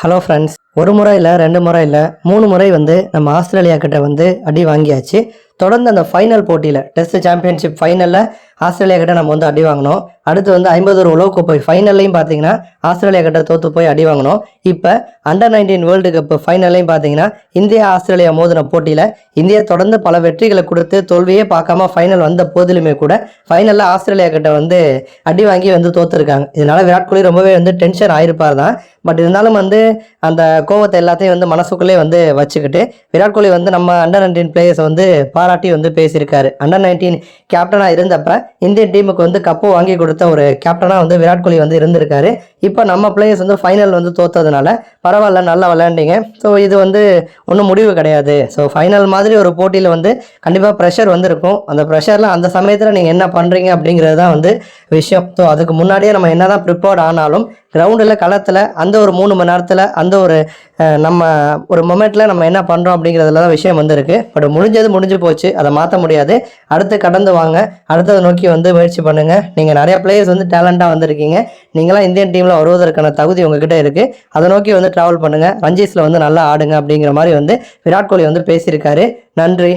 Hello friends ஒரு முறை இல்லை ரெண்டு முறை இல்லை மூணு முறை வந்து நம்ம ஆஸ்திரேலியா கிட்ட வந்து அடி வாங்கியாச்சு. தொடர்ந்து அந்த ஃபைனல் போட்டியில் டெஸ்ட் சாம்பியன்ஷிப் ஃபைனலில் ஆஸ்திரேலியா கிட்ட நம்ம வந்து அடி வாங்கினோம். அடுத்து வந்து ஐம்பது ஒரு உலகக்கோப்பை ஃபைனல்லையும் பார்த்தீங்கன்னா ஆஸ்திரேலியா கிட்ட தோற்று போய் அடி வாங்கினோம். இப்போ அண்டர் நைன்டீன் வேர்ல்டு கப் ஃபைனல்லையும் பார்த்தீங்கன்னா இந்தியா ஆஸ்திரேலியா மோதின போட்டியில் இந்தியா தொடர்ந்து பல வெற்றிகளை கொடுத்து தோல்வியே பார்க்காம ஃபைனல் வந்த போதிலுமே கூட ஃபைனலில் ஆஸ்திரேலியா கிட்ட வந்து அடி வாங்கி வந்து தோத்துருக்காங்க. இதனால் விராட் கோலி ரொம்பவே வந்து டென்ஷன் ஆயிருப்பார் தான் பட் இருந்தாலும் வந்து அந்த கோவத்தை எல்லாத்தையும் வந்து மனசுக்குள்ளே வந்து வச்சுக்கிட்டு விராட் கோலி வந்து நம்ம அண்டர் நைன்டீன் பிளேயர்ஸை வந்து பாராட்டி வந்து பேசியிருக்காரு. அண்டர் நைன்டீன் கேப்டனாக இருந்தப்ப இந்தியன் டீமுக்கு வந்து கப்பு வாங்கி கொடுத்த ஒரு கேப்டனாக வந்து விராட் கோலி வந்து இருந்திருக்காரு. இப்போ நம்ம பிளேயர்ஸ் வந்து ஃபைனல் வந்து தோத்ததுனால பரவாயில்ல நல்லா விளையாண்டீங்க. ஸோ இது வந்து ஒன்றும் முடிவு கிடையாது. ஸோ ஃபைனல் மாதிரி ஒரு போட்டியில் வந்து கண்டிப்பாக ப்ரெஷர் வந்து இருக்கும் அந்த ப்ரெஷரில் அந்த சமயத்தில் நீங்கள் என்ன பண்ணுறீங்க அப்படிங்கிறது தான் வந்து விஷயம். ஸோ அதுக்கு முன்னாடியே நம்ம என்ன தான் ப்ரிப்பேர்ட் ஆனாலும் கிரவுண்டில் களத்தில் அந்த ஒரு மூணு மணி நேரத்தில் அந்த ஒரு நம்ம ஒரு மொமெண்ட்டில் நம்ம என்ன பண்ணுறோம் அப்படிங்கிறதுல தான் விஷயம் வந்திருக்கு. பட் முடிஞ்சது முடிஞ்சு போச்சு. அதை மாற்ற முடியாது. அடுத்து கடந்து வாங்க. அடுத்ததை நோக்கி வந்து முயற்சி பண்ணுங்கள் நீங்கள் நிறைய பிளேயர்ஸ் வந்து டேலண்ட்டாக வந்திருக்கீங்க. நீங்களாம் இந்தியன் டீமில் வருவதற்கான தகுதி உங்ககிட்ட இருக்குது அதை நோக்கி வந்து ட்ராவல் பண்ணுங்கள் ரஞ்சிஸில் வந்து நல்லா ஆடுங்க அப்படிங்கிற மாதிரி வந்து விராட் கோலி வந்து பேசியிருக்காரு. நன்றி.